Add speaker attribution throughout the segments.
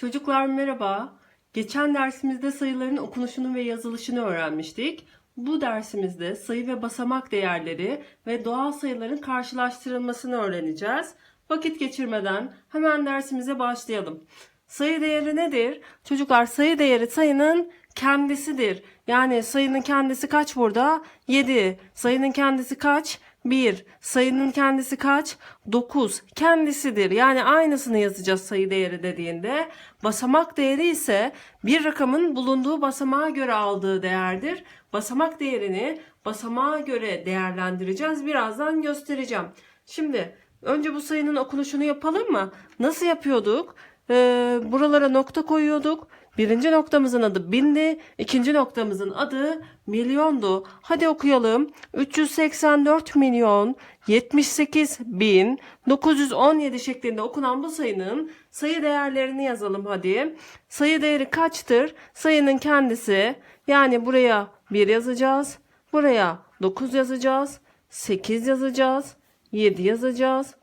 Speaker 1: Çocuklar merhaba. Geçen dersimizde sayıların okunuşunu ve yazılışını öğrenmiştik. Bu dersimizde sayı ve basamak değerleri ve doğal sayıların karşılaştırılmasını öğreneceğiz. Vakit geçirmeden hemen dersimize başlayalım. Sayı değeri nedir? Çocuklar sayı değeri sayının kendisidir. Yani sayının kendisi kaç burada? 7. Sayının kendisi kaç? 1. Sayının kendisi kaç? 9. Kendisidir. Yani aynısını yazacağız sayı değeri dediğinde. Basamak değeri ise bir rakamın bulunduğu basamağa göre aldığı değerdir. Basamak değerini basamağa göre değerlendireceğiz. Birazdan göstereceğim. Şimdi önce bu sayının okunuşunu yapalım mı? Nasıl yapıyorduk? Ee, buralara nokta koyuyorduk. Birinci noktamızın adı bindi. ikinci noktamızın adı milyondu. Hadi okuyalım. 384 milyon 78 bin 917 şeklinde okunan bu sayının sayı değerlerini yazalım hadi. Sayı değeri kaçtır? Sayının kendisi. Yani buraya 1 yazacağız. Buraya 9 yazacağız. 8 yazacağız. 7 yazacağız.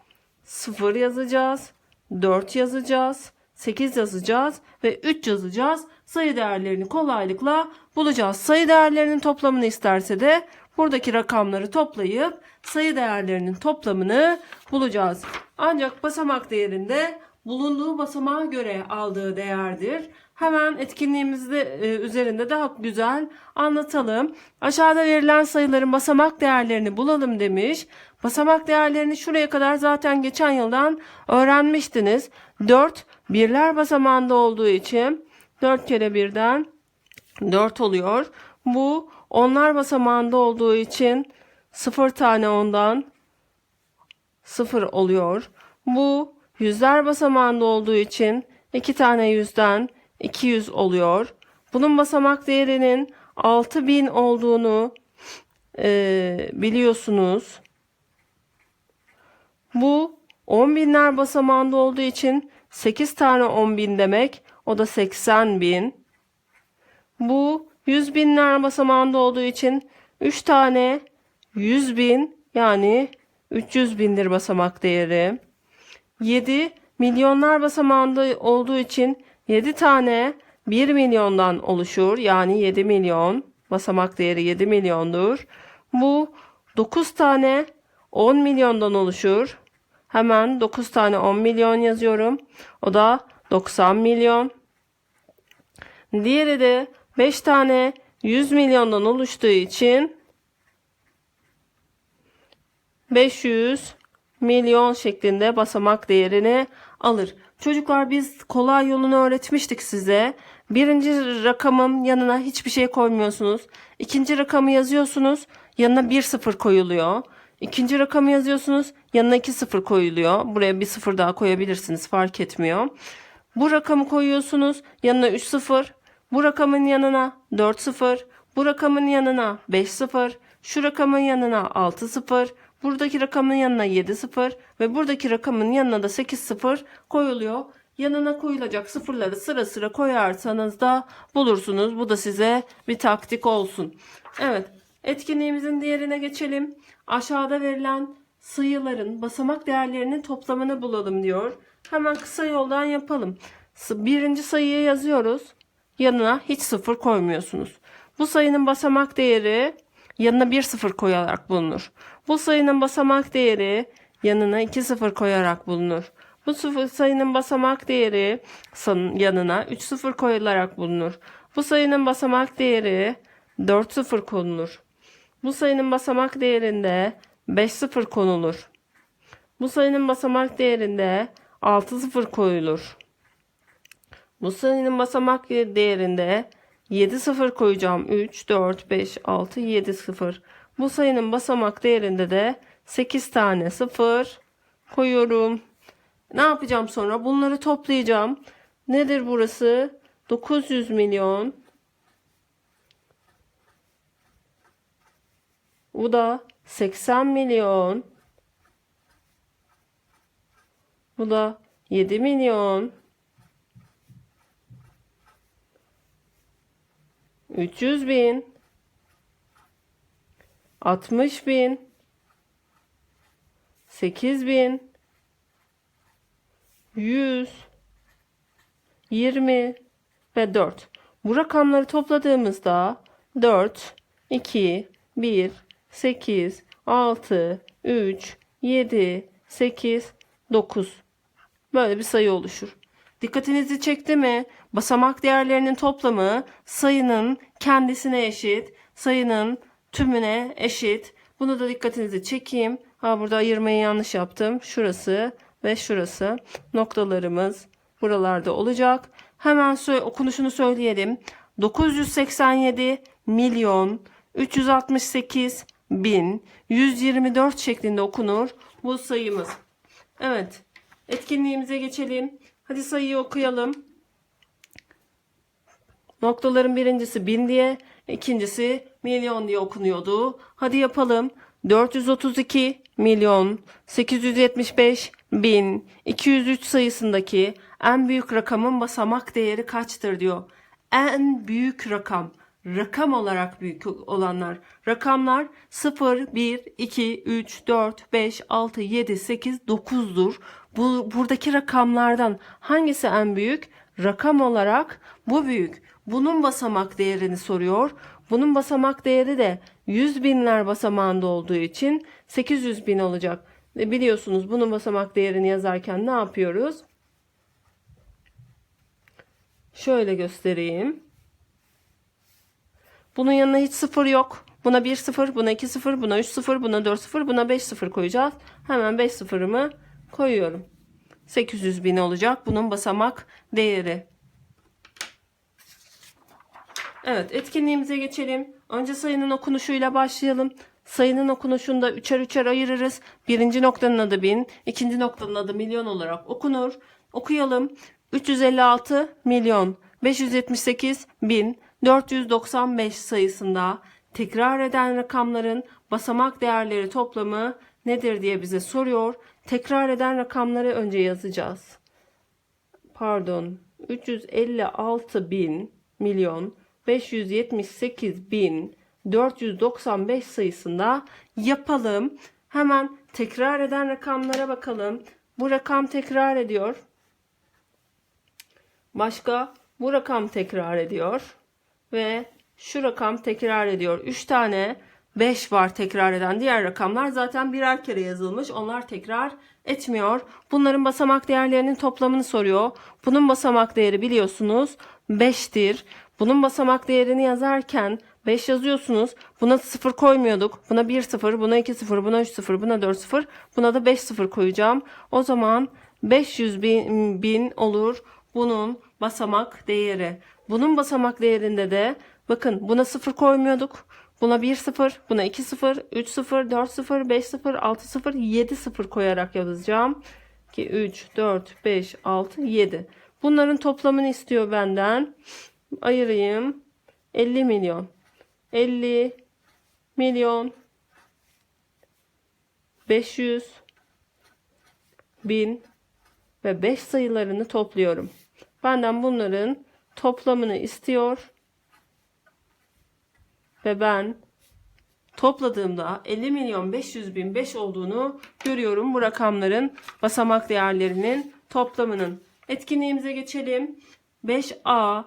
Speaker 1: 0 yazacağız. 4 yazacağız. 8 yazacağız ve 3 yazacağız. Sayı değerlerini kolaylıkla bulacağız. Sayı değerlerinin toplamını isterse de buradaki rakamları toplayıp sayı değerlerinin toplamını bulacağız. Ancak basamak değerinde bulunduğu basamağa göre aldığı değerdir. Hemen etkinliğimizde e, üzerinde daha güzel anlatalım. Aşağıda verilen sayıların basamak değerlerini bulalım demiş. Basamak değerlerini şuraya kadar zaten geçen yıldan öğrenmiştiniz. 4 birler basamağında olduğu için 4 kere birden 4 oluyor. Bu onlar basamağında olduğu için 0 tane ondan 0 oluyor. Bu yüzler basamağında olduğu için 2 tane yüzden 200 oluyor. Bunun basamak değerinin 6000 olduğunu e, biliyorsunuz. Bu 10 binler basamağında olduğu için 8 tane 10 bin demek. O da 80 bin. Bu 100 binler basamağında olduğu için 3 tane 100 bin yani 300 bindir basamak değeri. 7 milyonlar basamağında olduğu için 7 tane 1 milyondan oluşur. Yani 7 milyon. Basamak değeri 7 milyondur. Bu 9 tane 10 milyondan oluşur. Hemen 9 tane 10 milyon yazıyorum. O da 90 milyon. Diğeri de 5 tane 100 milyondan oluştuğu için 500 milyon şeklinde basamak değerini alır. Çocuklar biz kolay yolunu öğretmiştik size. Birinci rakamın yanına hiçbir şey koymuyorsunuz. İkinci rakamı yazıyorsunuz. Yanına bir sıfır koyuluyor. İkinci rakamı yazıyorsunuz. Yanına iki sıfır koyuluyor. Buraya bir sıfır daha koyabilirsiniz. Fark etmiyor. Bu rakamı koyuyorsunuz. Yanına 3 sıfır. Bu rakamın yanına 4 sıfır. Bu rakamın yanına 5 sıfır. Şu rakamın yanına 6 sıfır. Buradaki rakamın yanına 7 sıfır. Ve buradaki rakamın yanına da 8 sıfır koyuluyor. Yanına koyulacak sıfırları sıra sıra koyarsanız da bulursunuz. Bu da size bir taktik olsun. Evet. Etkinliğimizin diğerine geçelim. Aşağıda verilen sayıların basamak değerlerinin toplamını bulalım diyor. Hemen kısa yoldan yapalım. Birinci sayıyı yazıyoruz. Yanına hiç sıfır koymuyorsunuz. Bu sayının basamak değeri yanına bir sıfır koyarak bulunur. Bu sayının basamak değeri yanına iki sıfır koyarak bulunur. Bu sıfır sayının basamak değeri yanına 3 sıfır koyularak bulunur. Bu sayının basamak değeri 4 sıfır konulur. Bu sayının basamak değerinde 5 sıfır konulur. Bu sayının basamak değerinde 6 sıfır koyulur. Bu sayının basamak değerinde 7 sıfır koyacağım. 3, 4, 5, 6, 7 sıfır. Bu sayının basamak değerinde de 8 tane sıfır koyuyorum. Ne yapacağım sonra? Bunları toplayacağım. Nedir burası? 900 milyon. Bu da 80 milyon. Bu da 7 milyon. 300 bin. 60 bin. 8 bin. 100. 20 ve 4. Bu rakamları topladığımızda 4, 2, 1, 8, 6, 3, 7, 8, 9. Böyle bir sayı oluşur. Dikkatinizi çekti mi? Basamak değerlerinin toplamı sayının kendisine eşit, sayının tümüne eşit. Bunu da dikkatinizi çekeyim. Ha burada ayırmayı yanlış yaptım. Şurası ve şurası. Noktalarımız buralarda olacak. Hemen okunuşunu söyleyelim. 987 milyon 368 bin 124 şeklinde okunur bu sayımız. Evet. Etkinliğimize geçelim. Hadi sayıyı okuyalım. Noktaların birincisi bin diye, ikincisi milyon diye okunuyordu. Hadi yapalım. 432 milyon 875 bin 203 sayısındaki en büyük rakamın basamak değeri kaçtır diyor. En büyük rakam rakam olarak büyük olanlar. Rakamlar 0, 1, 2, 3, 4, 5, 6, 7, 8, 9'dur. Bu, buradaki rakamlardan hangisi en büyük? Rakam olarak bu büyük. Bunun basamak değerini soruyor. Bunun basamak değeri de 100 binler basamağında olduğu için 800 bin olacak. Ve biliyorsunuz bunun basamak değerini yazarken ne yapıyoruz? Şöyle göstereyim. Bunun yanına hiç sıfır yok. Buna 1 sıfır, buna 2 sıfır, buna 3 sıfır, buna 4 sıfır, buna 5 sıfır koyacağız. Hemen 5 sıfırımı koyuyorum. 800 bin olacak bunun basamak değeri. Evet etkinliğimize geçelim. Önce sayının okunuşuyla başlayalım. Sayının okunuşunda üçer üçer ayırırız. Birinci noktanın adı bin, ikinci noktanın adı milyon olarak okunur. Okuyalım. 356 milyon 578 bin 495 sayısında tekrar eden rakamların basamak değerleri toplamı nedir diye bize soruyor. Tekrar eden rakamları önce yazacağız. Pardon. 356 bin milyon 578 bin 495 sayısında yapalım. Hemen tekrar eden rakamlara bakalım. Bu rakam tekrar ediyor. Başka bu rakam tekrar ediyor. Ve şu rakam tekrar ediyor. 3 tane 5 var tekrar eden. Diğer rakamlar zaten birer kere yazılmış. Onlar tekrar etmiyor. Bunların basamak değerlerinin toplamını soruyor. Bunun basamak değeri biliyorsunuz 5'tir. Bunun basamak değerini yazarken 5 yazıyorsunuz. Buna 0 koymuyorduk. Buna 1 0, buna 2 0, buna 3 0, buna 4 0, buna da 5 0 koyacağım. O zaman 500 bin, bin olur bunun basamak değeri. Bunun basamak değerinde de bakın buna 0 koymuyorduk. Buna 1 0, buna 2 0, 3 0, 4 0, 5 0, 6 0, 7 0 koyarak yazacağım. Ki 3, 4, 5, 6, 7. Bunların toplamını istiyor benden. Ayırayım. 50 milyon. 50 milyon 500 bin ve 5 sayılarını topluyorum. Benden bunların toplamını istiyor. Ve ben topladığımda 50 milyon 500 bin 5 olduğunu görüyorum. Bu rakamların basamak değerlerinin toplamının. Etkinliğimize geçelim. 5A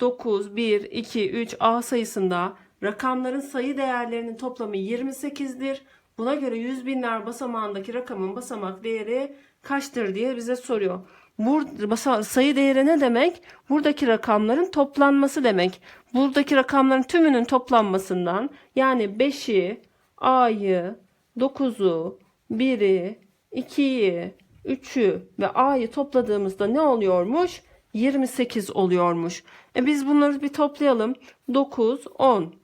Speaker 1: 9, 1, 2, 3 A sayısında rakamların sayı değerlerinin toplamı 28'dir. Buna göre 100 binler basamağındaki rakamın basamak değeri kaçtır diye bize soruyor. Basa- sayı değeri ne demek? Buradaki rakamların toplanması demek. Buradaki rakamların tümünün toplanmasından yani 5'i, A'yı, 9'u, 1'i, 2'yi, 3'ü ve A'yı topladığımızda ne oluyormuş? 28 oluyormuş. E biz bunları bir toplayalım. 9, 10,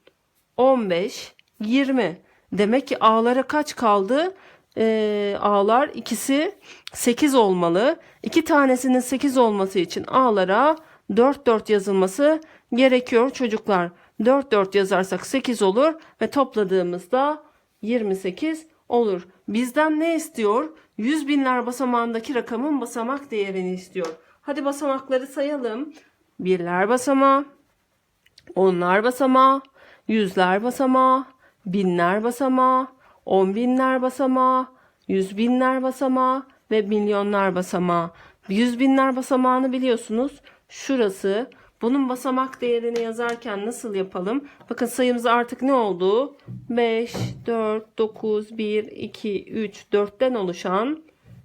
Speaker 1: 15, 20. Demek ki A'lara kaç kaldı? Ee, A'lar ikisi 8 olmalı. İki tanesinin 8 olması için A'lara 4 4 yazılması gerekiyor çocuklar. 4 4 yazarsak 8 olur ve topladığımızda 28 olur. Bizden ne istiyor? 100 binler basamağındaki rakamın basamak değerini istiyor. Hadi basamakları sayalım. Birler basamağı, onlar basamağı, yüzler basamağı, binler basamağı, on binler basamağı, yüz binler basamağı ve milyonlar basamağı. Yüz binler basamağını biliyorsunuz. şurası. Bunun basamak değerini yazarken nasıl yapalım? Bakın sayımız artık ne oldu? 5, 4, 9, 1, 2, 3, 4'ten oluşan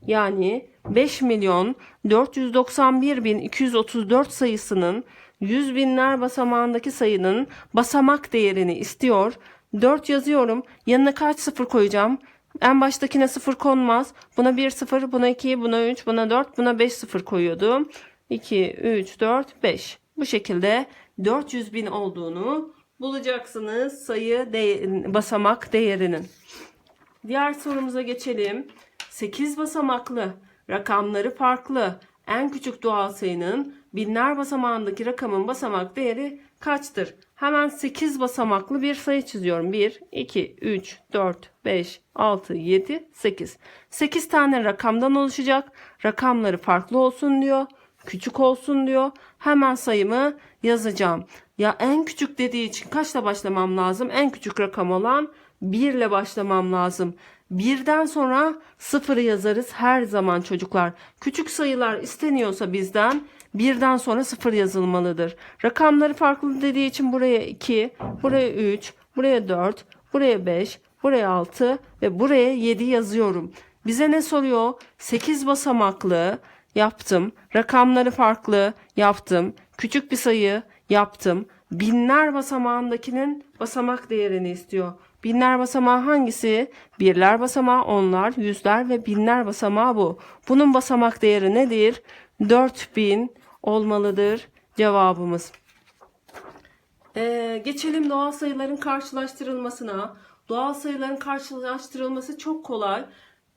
Speaker 1: yani 5 milyon 491 bin 234 sayısının 100 binler basamağındaki sayının basamak değerini istiyor. 4 yazıyorum. Yanına kaç sıfır koyacağım? En baştakine sıfır konmaz. Buna 1 sıfır, buna 2, buna 3, buna 4, buna 5 sıfır koyuyordum. 2, 3, 4, 5. Bu şekilde 400 bin olduğunu bulacaksınız sayı de- basamak değerinin. Diğer sorumuza geçelim. 8 basamaklı, rakamları farklı, en küçük doğal sayının binler basamağındaki rakamın basamak değeri kaçtır? Hemen 8 basamaklı bir sayı çiziyorum. 1, 2, 3, 4, 5, 6, 7, 8. 8 tane rakamdan oluşacak. Rakamları farklı olsun diyor. Küçük olsun diyor. Hemen sayımı yazacağım. Ya en küçük dediği için kaçla başlamam lazım? En küçük rakam olan 1 ile başlamam lazım. Birden sonra sıfırı yazarız her zaman çocuklar. Küçük sayılar isteniyorsa bizden birden sonra sıfır yazılmalıdır. Rakamları farklı dediği için buraya 2, buraya 3, buraya 4, buraya 5, buraya 6 ve buraya 7 yazıyorum. Bize ne soruyor? 8 basamaklı yaptım. Rakamları farklı yaptım. Küçük bir sayı yaptım. Binler basamağındakinin basamak değerini istiyor. Binler basamağı hangisi? Birler basamağı onlar, yüzler ve binler basamağı bu. Bunun basamak değeri nedir? 4000 olmalıdır cevabımız. Ee, geçelim doğal sayıların karşılaştırılmasına. Doğal sayıların karşılaştırılması çok kolay.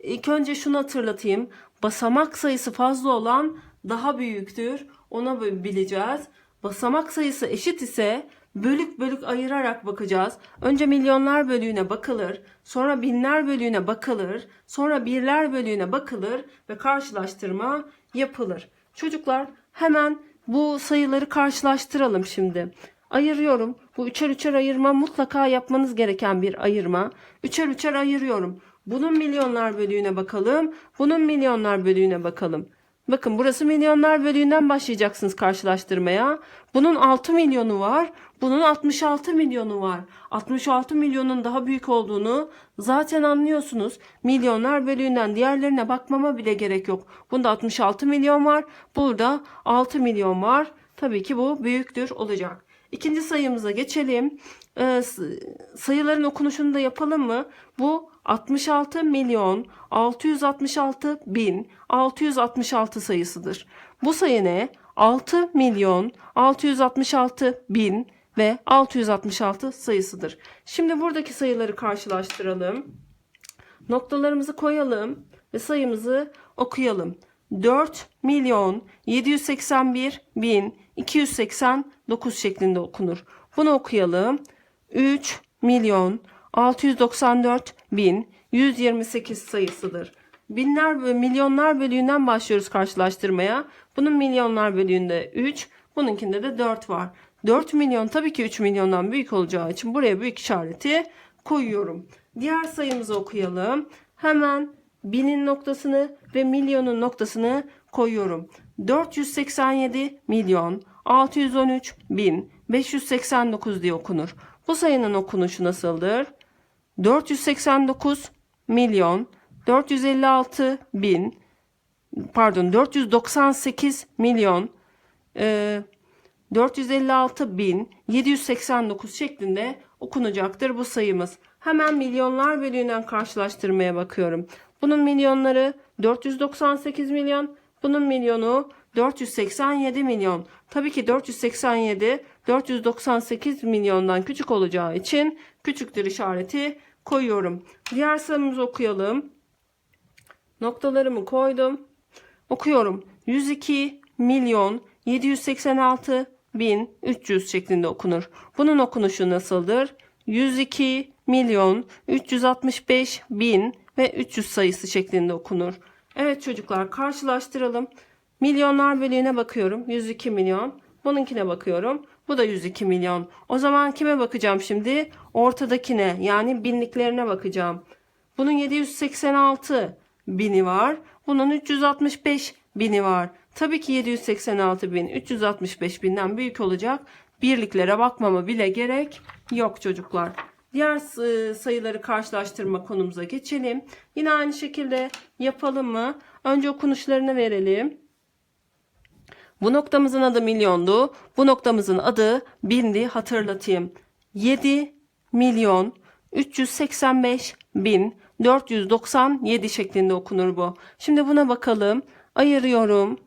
Speaker 1: İlk önce şunu hatırlatayım. Basamak sayısı fazla olan daha büyüktür. Ona bileceğiz. Basamak sayısı eşit ise bölük bölük ayırarak bakacağız. Önce milyonlar bölüğüne bakılır, sonra binler bölüğüne bakılır, sonra birler bölüğüne bakılır ve karşılaştırma yapılır. Çocuklar hemen bu sayıları karşılaştıralım şimdi. Ayırıyorum. Bu üçer üçer ayırma mutlaka yapmanız gereken bir ayırma. Üçer üçer ayırıyorum. Bunun milyonlar bölüğüne bakalım. Bunun milyonlar bölüğüne bakalım. Bakın burası milyonlar bölüğünden başlayacaksınız karşılaştırmaya. Bunun 6 milyonu var. Bunun 66 milyonu var. 66 milyonun daha büyük olduğunu zaten anlıyorsunuz. Milyonlar bölüğünden diğerlerine bakmama bile gerek yok. Bunda 66 milyon var. Burada 6 milyon var. Tabii ki bu büyüktür olacak. İkinci sayımıza geçelim. Ee, sayıların okunuşunu da yapalım mı? Bu 66 milyon 666 bin 666 sayısıdır. Bu sayı ne? 6 milyon 666 bin ve 666 sayısıdır. Şimdi buradaki sayıları karşılaştıralım. Noktalarımızı koyalım ve sayımızı okuyalım. 4 milyon 781 bin 289 şeklinde okunur. Bunu okuyalım. 3 milyon 694 bin 128 sayısıdır. Binler ve milyonlar bölüğünden başlıyoruz karşılaştırmaya. Bunun milyonlar bölüğünde 3, bununkinde de 4 var. 4 milyon tabii ki 3 milyondan büyük olacağı için buraya büyük işareti koyuyorum. Diğer sayımızı okuyalım. Hemen binin noktasını ve milyonun noktasını koyuyorum. 487 milyon 613 bin 589 diye okunur. Bu sayının okunuşu nasıldır? 489 milyon 456 bin pardon 498 milyon 456 bin 789 şeklinde okunacaktır bu sayımız. Hemen milyonlar bölüğünden karşılaştırmaya bakıyorum. Bunun milyonları 498 milyon, bunun milyonu 487 milyon. Tabii ki 487 498 milyondan küçük olacağı için küçüktür işareti koyuyorum. Diğer sayımızı okuyalım. Noktalarımı koydum. Okuyorum. 102 milyon 786 bin 300 şeklinde okunur. Bunun okunuşu nasıldır? 102 milyon 365 bin ve 300 sayısı şeklinde okunur. Evet çocuklar karşılaştıralım. Milyonlar bölüğüne bakıyorum. 102 milyon. Bununkine bakıyorum. Bu da 102 milyon. O zaman kime bakacağım şimdi? Ortadakine yani binliklerine bakacağım. Bunun 786 bini var. Bunun 365 bini var. Tabii ki 786 bin 365 binden büyük olacak. Birliklere bakmama bile gerek yok çocuklar. Diğer e, sayıları karşılaştırma konumuza geçelim. Yine aynı şekilde yapalım mı? Önce okunuşlarını verelim. Bu noktamızın adı milyondu. Bu noktamızın adı bindi. Hatırlatayım. 7 milyon 385 bin 497 şeklinde okunur bu. Şimdi buna bakalım. Ayırıyorum.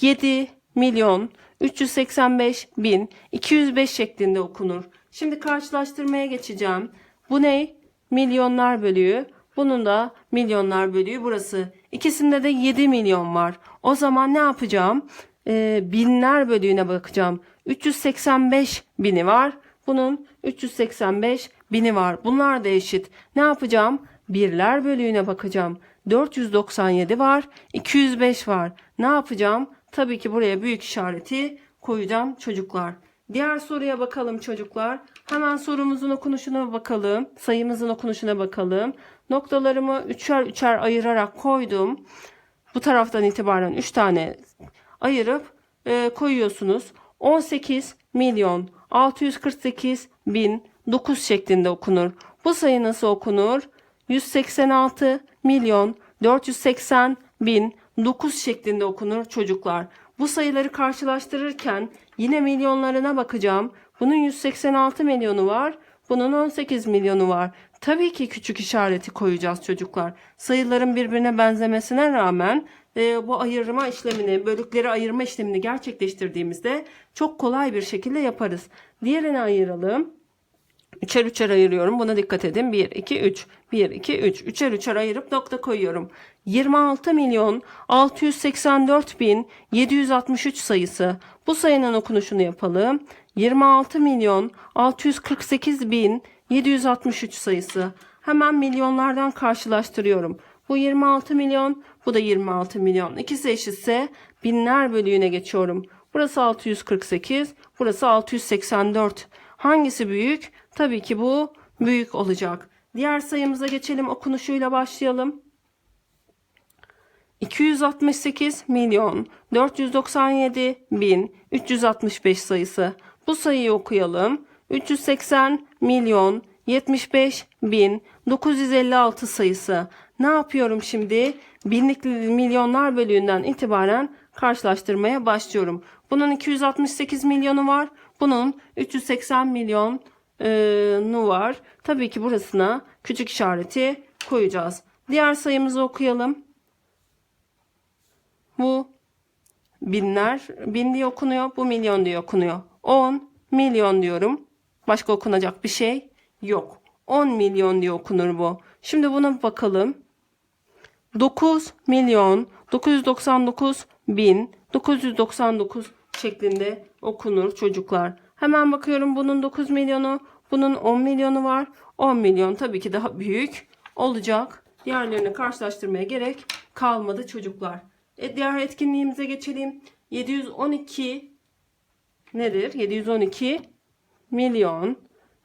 Speaker 1: 7 milyon 385 bin 205 şeklinde okunur. Şimdi karşılaştırmaya geçeceğim. Bu ne? Milyonlar bölüğü. Bunun da milyonlar bölüğü burası. İkisinde de 7 milyon var. O zaman ne yapacağım? Ee, binler bölüğüne bakacağım. 385 bini var. Bunun 385 bini var. Bunlar da eşit. Ne yapacağım? Birler bölüğüne bakacağım. 497 var. 205 var. Ne yapacağım? Tabii ki buraya büyük işareti koyacağım çocuklar. Diğer soruya bakalım çocuklar. Hemen sorumuzun okunuşuna bakalım. Sayımızın okunuşuna bakalım. Noktalarımı üçer üçer ayırarak koydum. Bu taraftan itibaren 3 tane ayırıp e, koyuyorsunuz. 18 milyon 648 bin 9 şeklinde okunur. Bu sayı nasıl okunur? 186 milyon 480 bin 9 şeklinde okunur çocuklar. Bu sayıları karşılaştırırken yine milyonlarına bakacağım. Bunun 186 milyonu var. Bunun 18 milyonu var. Tabii ki küçük işareti koyacağız çocuklar. Sayıların birbirine benzemesine rağmen e, bu ayırma işlemini, bölükleri ayırma işlemini gerçekleştirdiğimizde çok kolay bir şekilde yaparız. Diğerini ayıralım. Üçer üçer ayırıyorum. Buna dikkat edin. 1, 2, 3. 1, 2, 3. Üçer üçer ayırıp nokta koyuyorum. 26 milyon 684 bin 763 sayısı. Bu sayının okunuşunu yapalım. 26 milyon 648 bin 763 sayısı. Hemen milyonlardan karşılaştırıyorum. Bu 26 milyon, bu da 26 milyon. İkisi eşitse binler bölüğüne geçiyorum. Burası 648, burası 684. Hangisi büyük? Tabii ki bu büyük olacak. Diğer sayımıza geçelim. Okunuşuyla başlayalım. 268 milyon 497 bin 365 sayısı. Bu sayıyı okuyalım. 380 milyon 75 bin 956 sayısı. Ne yapıyorum şimdi? Binlik milyonlar bölüğünden itibaren karşılaştırmaya başlıyorum. Bunun 268 milyonu var. Bunun 380 milyon nu var. Tabii ki burasına küçük işareti koyacağız. Diğer sayımızı okuyalım. Bu binler, bin diye okunuyor. Bu milyon diye okunuyor. 10 milyon diyorum. Başka okunacak bir şey yok. 10 milyon diye okunur bu. Şimdi buna bakalım. 9 milyon 999 bin 999 şeklinde okunur çocuklar. Hemen bakıyorum bunun 9 milyonu, bunun 10 milyonu var. 10 milyon tabii ki daha büyük olacak. Diğerlerini karşılaştırmaya gerek kalmadı çocuklar. E, diğer etkinliğimize geçelim. 712 nedir? 712 milyon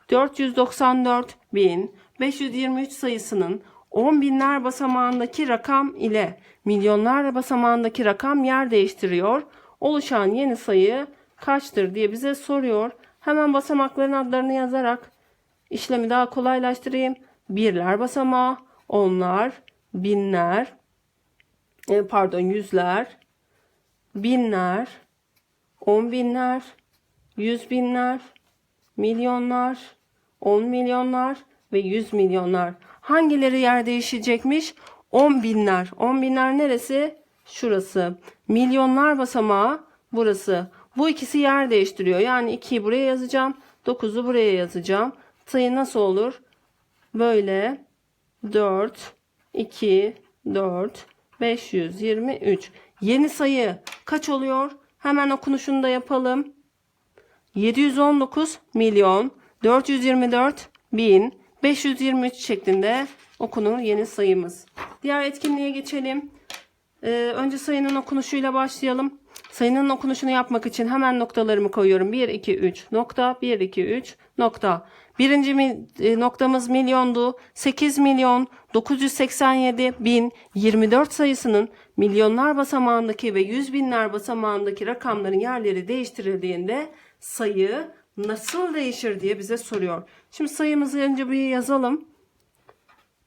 Speaker 1: 494 bin 523 sayısının 10 binler basamağındaki rakam ile milyonlar basamağındaki rakam yer değiştiriyor. Oluşan yeni sayı kaçtır diye bize soruyor. Hemen basamakların adlarını yazarak işlemi daha kolaylaştırayım. Birler basamağı, onlar, binler, e, pardon yüzler, binler, on binler, yüz binler, milyonlar, on milyonlar ve yüz milyonlar. Hangileri yer değişecekmiş? On binler. On binler neresi? Şurası. Milyonlar basamağı burası. Bu ikisi yer değiştiriyor. Yani 2'yi buraya yazacağım. 9'u buraya yazacağım. Sayı nasıl olur? Böyle 4, 2, 4, 523. Yeni sayı kaç oluyor? Hemen okunuşunu da yapalım. 719 milyon 424 bin 523 şeklinde okunur yeni sayımız. Diğer etkinliğe geçelim. Ee, önce sayının okunuşuyla başlayalım. Sayının okunuşunu yapmak için hemen noktalarımı koyuyorum. 1, 2, 3 nokta. 1, 2, 3 nokta. Birinci e, noktamız milyondu. 8 milyon 987 bin 24 sayısının milyonlar basamağındaki ve yüz binler basamağındaki rakamların yerleri değiştirildiğinde sayı nasıl değişir diye bize soruyor. Şimdi sayımızı önce bir yazalım.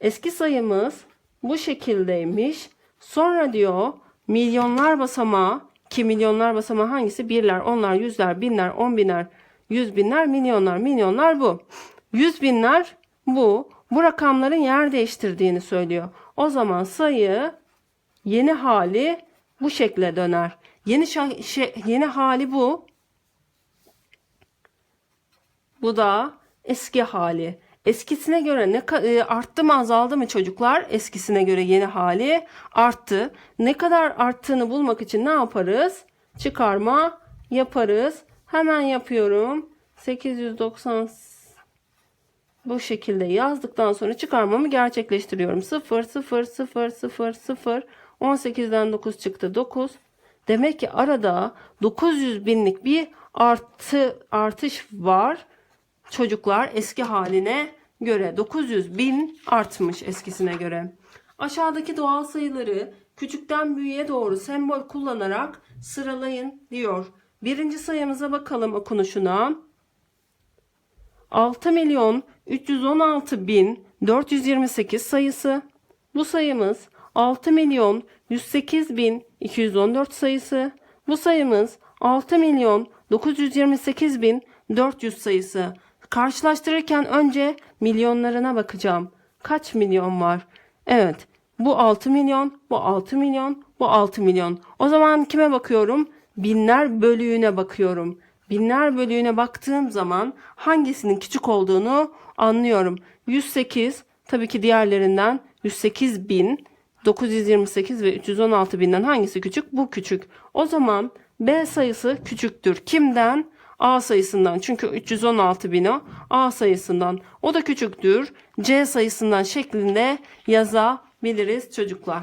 Speaker 1: Eski sayımız bu şekildeymiş. Sonra diyor milyonlar basamağı ki milyonlar basamağı hangisi? Birler, onlar, yüzler, binler, on binler, yüz binler, milyonlar. Milyonlar bu. Yüz binler bu. Bu rakamların yer değiştirdiğini söylüyor. O zaman sayı yeni hali bu şekle döner. Yeni şey- yeni hali bu. Bu da eski hali. Eskisine göre ne e, arttı mı azaldı mı çocuklar? Eskisine göre yeni hali arttı. Ne kadar arttığını bulmak için ne yaparız? Çıkarma yaparız. Hemen yapıyorum. 890 bu şekilde yazdıktan sonra çıkarmamı gerçekleştiriyorum. 0 0 0 0 0 18'den 9 çıktı 9. Demek ki arada 900 binlik bir artı artış var çocuklar eski haline göre 900 bin artmış eskisine göre. Aşağıdaki doğal sayıları küçükten büyüğe doğru sembol kullanarak sıralayın diyor. Birinci sayımıza bakalım okunuşuna. 6 milyon 316 bin 428 sayısı. Bu sayımız 6 milyon 108 bin 214 sayısı. Bu sayımız 6 milyon 928 bin 400 sayısı. Karşılaştırırken önce milyonlarına bakacağım. Kaç milyon var? Evet. Bu 6 milyon, bu 6 milyon, bu 6 milyon. O zaman kime bakıyorum? Binler bölüğüne bakıyorum. Binler bölüğüne baktığım zaman hangisinin küçük olduğunu anlıyorum. 108 tabii ki diğerlerinden 108 bin 928 ve 316 binden hangisi küçük? Bu küçük. O zaman B sayısı küçüktür. Kimden? A sayısından. Çünkü 316 bin o. A sayısından. O da küçüktür. C sayısından şeklinde yazabiliriz çocuklar.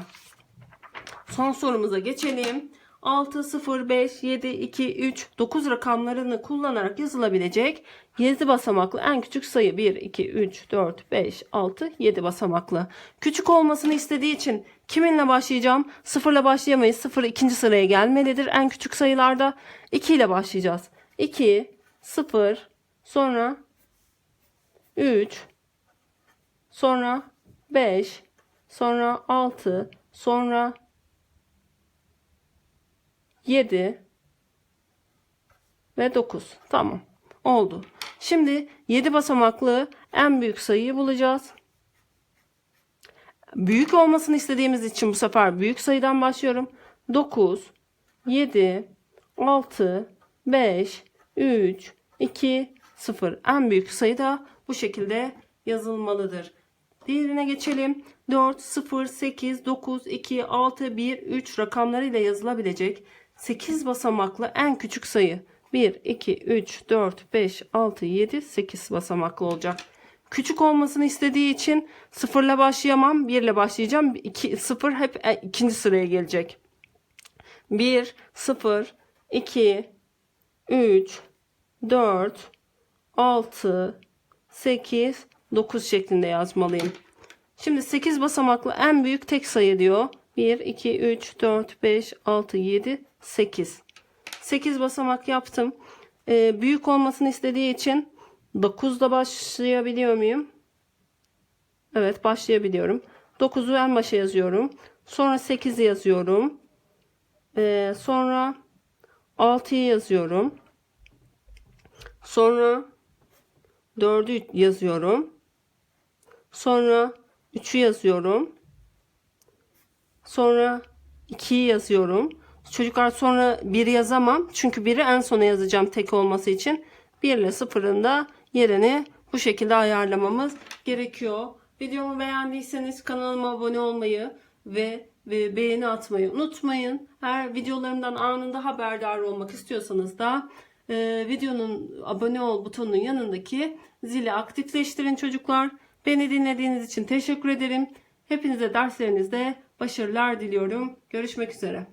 Speaker 1: Son sorumuza geçelim. 6, 0, 5, 7, 2, 3, 9 rakamlarını kullanarak yazılabilecek 7 basamaklı en küçük sayı 1, 2, 3, 4, 5, 6, 7 basamaklı. Küçük olmasını istediği için kiminle başlayacağım? 0 ile başlayamayız. 0 ikinci sıraya gelmelidir. En küçük sayılarda 2 ile başlayacağız. 2, 0, sonra 3, sonra 5, sonra 6, sonra 7 ve 9. Tamam. Oldu. Şimdi 7 basamaklı en büyük sayıyı bulacağız. Büyük olmasını istediğimiz için bu sefer büyük sayıdan başlıyorum. 9, 7, 6, 5, 3, 2, 0. En büyük sayı da bu şekilde yazılmalıdır. Diğerine geçelim. 4, 0, 8, 9, 2, 6, 1, 3 rakamlarıyla yazılabilecek 8 basamaklı en küçük sayı. 1, 2, 3, 4, 5, 6, 7, 8 basamaklı olacak. Küçük olmasını istediği için 0 ile başlayamam. 1 ile başlayacağım. 2, 0 hep e, ikinci sıraya gelecek. 1, 0, 2, 3, 4, 6, 8, 9 şeklinde yazmalıyım. Şimdi 8 basamaklı en büyük tek sayı diyor. 1, 2, 3, 4, 5, 6, 7, 8. 8 basamak yaptım. Ee, büyük olmasını istediği için 9'da başlayabiliyor muyum? Evet başlayabiliyorum. 9'u en başa yazıyorum. Sonra 8'i yazıyorum. Ee, sonra 6'yı yazıyorum. Sonra 4'ü yazıyorum. Sonra 3'ü yazıyorum. Sonra 2'yi yazıyorum. Çocuklar sonra 1'i yazamam. Çünkü 1'i en sona yazacağım tek olması için. 1 ile 0'ın da yerini bu şekilde ayarlamamız gerekiyor. Videomu beğendiyseniz kanalıma abone olmayı ve, ve beğeni atmayı unutmayın. Her videolarımdan anında haberdar olmak istiyorsanız da e, videonun abone ol butonunun yanındaki zili aktifleştirin çocuklar. Beni dinlediğiniz için teşekkür ederim. Hepinize derslerinizde başarılar diliyorum. Görüşmek üzere.